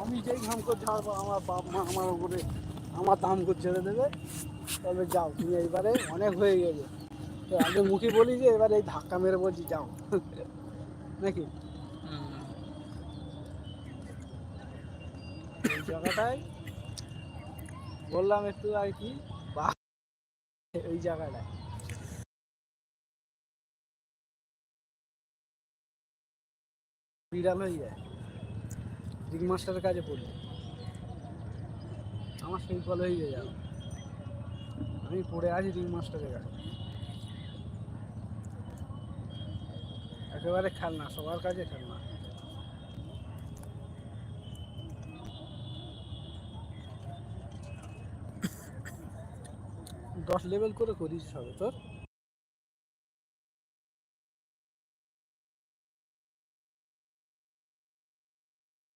আমি যেই ঘাম করে ছাড়বো আমার বাপ মা আমার উপরে আমার দাম করে ছেড়ে দেবে তবে যাও তুমি এইবারে অনেক হয়ে গেছে তো আগে মুখে বলি যে এবারে এই ধাক্কা মেরে বলছি যাও নাকি হুম। এই জায়গাটায়। বললাম একটু আর কি এই জায়গাটায়। বিড়াল হয়ে যায়। রিং মাস্টারের কাছে পড়লে আমার সেই হয়ে যায়। আমি পড়ে আছি রিং মাস্টারের কাছে। একেবারে খেলনা, সবার কাছে খেলনা। দশ লেভেল করে করিস হবে তোর।